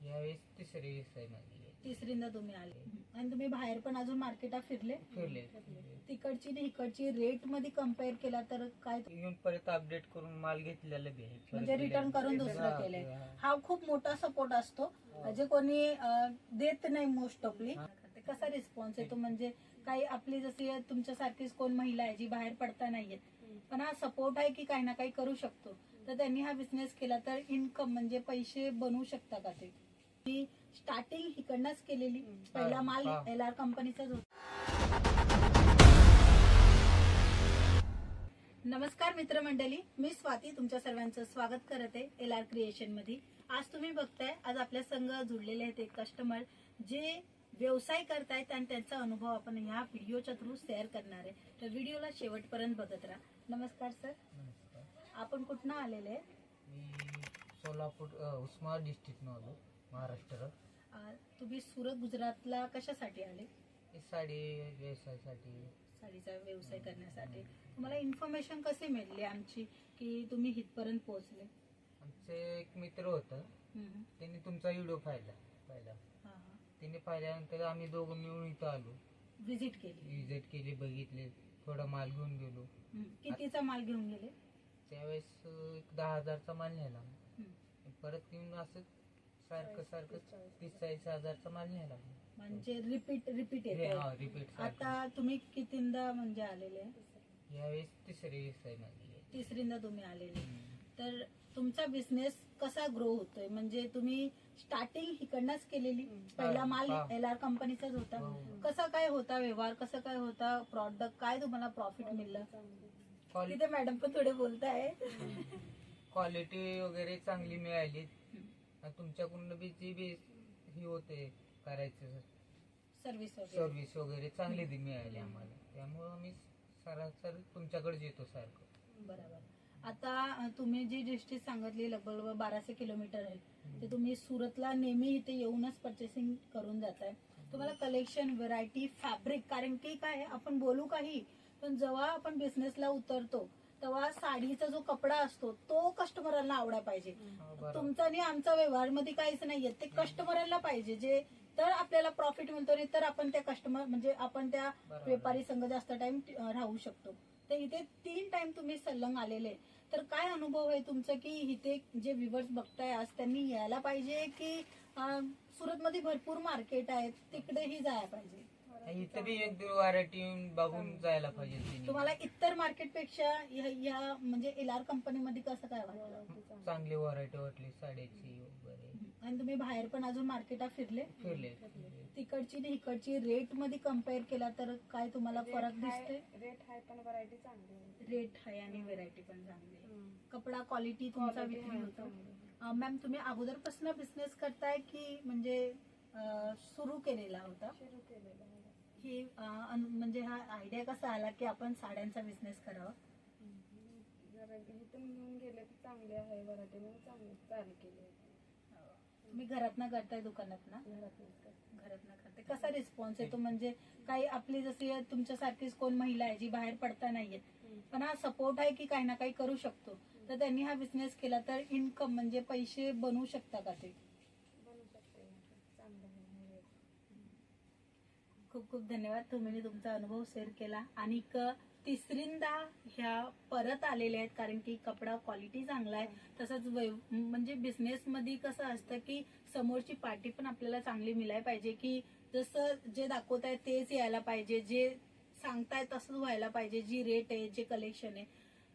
यावेळेस तिसरी माझी तिसरींदा तुम्ही आले. आणि तुम्ही बाहेर पण अजून मार्केटात फिरले? फिरले. तिकडची आणि इकडची रेटमध्ये कंपेअर केला तर काय? येऊन परत अपडेट करून माल घेतलेला बी आहे. परत म्हणजे रिटर्न करून. दुसरं हा, केलंय. हा. हा खूप मोठा सपोर्ट असतो. जे कोणी अं, देत नाही मोस्ट ऑफली हा. कसा रिस्पॉन्स येतो? म्हणजे काही आपली जशी तुमच्यासारखीच कोण महिला आहे जी बाहेर पडता नाहीयेत. पण हा सपोर्ट आहे की काही ना काही करू शकतो. तर त्यांनी हा बिझनेस केला तर इन्कम म्हणजे पैसे बनवू शकता का ते मी स्टार्टिंग इकडनंच केलेली. पहिला माल. एल आर कंपनीचाच होता. नमस्कार मित्रमंडळी. मी स्वाती तुमच्या सर्वांचं स्वागत करत आहे एल आर क्रिएशनमध्ये आज तुम्ही बघताय आज आपल्या संघ जुडलेले आहेत एक कस्टमर जे व्यवसाय करतायत आणि त्यांचा अनुभव आपण ह्या व्हिडिओच्या थ्रू शेअर करणार आहे. तर व्हिडिओला शेवटपर्यंत बघत राहा. नमस्कार सर. आपण कुठनं आलेले? मी सोलापूर अ, उस्मानाबाद डिस्ट्रिक्ट आलो महाराष्ट्र तुम्ही सुरत गुजरातला कशासाठी आले? हे साडी व्यवसायासाठी. साडीचा व्यवसाय करण्यासाठी. तुम्हाला इन्फॉर्मेशन कशी मिळली आमची की तुम्ही इथपर्यंत पोहोचले? आमचे एक मित्र होतं. हम्म. त्यांनी तुमचा व्हिडिओ पाहिला पाहिला. हा, हा. त्यांनी पाहिल्यानंतर आम्ही दोघं मिळून इथं आलो. व्हिजिट केली. विजिट केली बघितले. थोडा माल घेऊन गेलो. हम्म. कितीचा माल घेऊन गेले? त्यावेळेस एक दहा हजारचा माल नेला. परत येऊन असं सारखं सारखं तीस चाळीस हजारचा माल न्यायला म्हणजे रिपीट रिपीट येतो रिपीट आता तुम्ही कितींदा म्हणजे आलेले? यावेळेस तिसरी आहे माझी तिसरींदा तुम्ही आलेले. तर तुमचा बिझनेस कसा ग्रो होतोय? म्हणजे तुम्ही स्टार्टिंग इकडनंच केलेली? पहिला माल हा. एल आर कंपनीचाच होता. हो. कसा काय होता व्यवहार? कसं काय होता प्रॉडक्ट काय तुम्हाला प्रॉफिट मिळलं? तिथे मॅडम पण थोडे बोलताय. क्वालिटी वगैरे चांगली मिळाली. तुमच्याकडून बी जी बी ही होते करायचं. सर्व्हिस वगैरे. सर्व्हिस वगैरे चांगली दी मिळाली आम्हाला. त्यामुळं आम्ही सरासर तुमच्याकडे येतो सारखं. बरोबर. आता अं, तुम्ही जी डिस्ट्रिक्ट सांगितली लगभग बाराशे किलोमीटर आहे. ते तुम्ही सुरतला नेहमी इथे येऊनच परचेसिंग करून जाताय. तुम्हाला कलेक्शन व्हरायटी फॅब्रिक कारण की काय आहे, आपण बोलू काही पण जेव्हा आपण बिझनेसला उतरतो तेव्हा साडीचा जो कपडा असतो तो कस्टमरांना आवडायला पाहिजे. तुमचा आणि आमचा व्यवहारमध्ये काहीच नाहीये. ते कस्टमरला पाहिजे. जे तर आपल्याला प्रॉफिट मिळतो नाही तर आपण त्या कस्टमर म्हणजे आपण त्या. व्यापारी संघ जास्त टाइम राहू शकतो. तर इथे तीन टाइम तुम्ही सलंग आलेले तर काय अनुभव आहे तुमचा की इथे जे व्ह्युअर्स बघताय आज त्यांनी यायला पाहिजे की सुरतमध्ये भरपूर मार्केट आहेत तिकडेही जायला पाहिजे? इथं बी एक दोन व्हरायटी बघून जायला पाहिजे तिने. तुम्हाला इतर मार्केटपेक्षा ह्या- ह्या म्हणजे एल आर कंपनीमध्ये कसं काय वाटलं चांगली व्हरायटी वाटली साड्याची वगैरे आणि तुम्ही बाहेर पण अजून मार्केटात फिरले फिरले तिकडची आणि इकडची रेटमध्ये कंपेअर केला तर काय तुम्हाला फरक दिसते रेट हाय पण व्हरायटी चांगली आहे. रेट आहे आणि व्हेरायटी पण चांगली आहे. हम्म. कपडा क्वालिटी तुमचा Quality आहे होतो. मॅम तुम्ही अगोदरपासून बिझनेस करताय की म्हणजे सुरू केलेला होता सुरू केलेलं आहे. अन- म्हणजे हा आयडिया कसा आला की आपण साड्यांचा बिझनेस करावा हम्म. जरा इथून घेऊन गेले की चांगली आहे व्हरायटी म्हणून चांगली चालू केली आहे. तुम्ही घरातनं करताय दुकानात ना करते. घरातनं करते कसा रिस्पॉन्स येतो म्हणजे काही आपली जशी तुमच्यासारखीच कोण महिला आहे जी बाहेर पडता नाहीये. पण हा सपोर्ट आहे की काही ना काही करू शकतो तर त्यांनी हा बिझनेस केला तर इन्कम म्हणजे पैसे बनवू शकता का ते बनवू शकते चांगलं आहे हे. खूप खूप धन्यवाद. तुम्ही तुमचा अनुभव शेअर केला. आणि तिसरींदा ह्या परत आलेल्या आहेत. कारण की कपडा क्वालिटी चांगला आहे. तसंच वै- म्हणजे बिझनेस मध्ये कसं असतं की समोरची पार्टी पण आपल्याला चांगली मिळायला पाहिजे की जसं जे दाखवत आहे तेच यायला पाहिजे. जे सांगताय तसंच व्हायला पाहिजे. जी रेट आहे जे कलेक्शन आहे.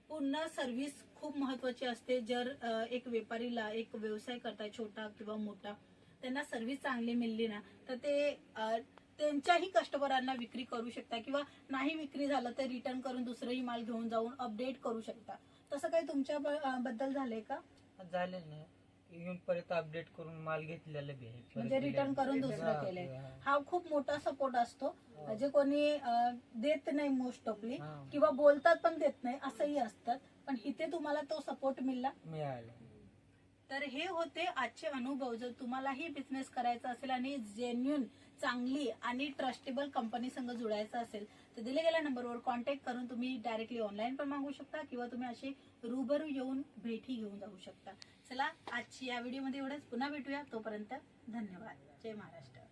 पूर्ण सर्व्हिस खूप महत्वाची असते. जर एक व्यापारीला एक व्यवसाय करताय छोटा किंवा मोठा त्यांना सर्व्हिस चांगली मिळली ना तर ते त्यांच्याही कस्टमरांना विक्री करू शकता किंवा नाही विक्री झालं तर रिटर्न करून दुसरंही माल घेऊन जाऊन अपडेट करू शकता. तसं काही तुमच्या बद्दल झालंय का? झालं ना येऊन परत अपडेट करून माल घेतलेला म्हणजे रिटर्न. करून दुसरं हा, केलंय. हा. हा खूप मोठा सपोर्ट असतो. जे कोणी देत नाही मोस्ट ऑफली हा. किंवा बोलतात पण देत नाही असंही असतात. पण इथे तुम्हाला तो सपोर्ट मिळला? मिळालं. तर हे होते आजचे अनुभव. जर तुम्हालाही बिझनेस करायचा असेल आणि जेन्युन चांगली आणि ट्रस्टेबल कंपनी संघ जुळायचा असेल तर दिले गेल्या नंबरवर कॉन्टॅक्ट करून तुम्ही डायरेक्टली ऑनलाईन पण मागू शकता किंवा तुम्ही अशी रूबरू येऊन भेटी घेऊन जाऊ शकता. चला आजची या व्हिडिओमध्ये एवढंच. पुन्हा भेटूया. तोपर्यंत धन्यवाद. जय महाराष्ट्र.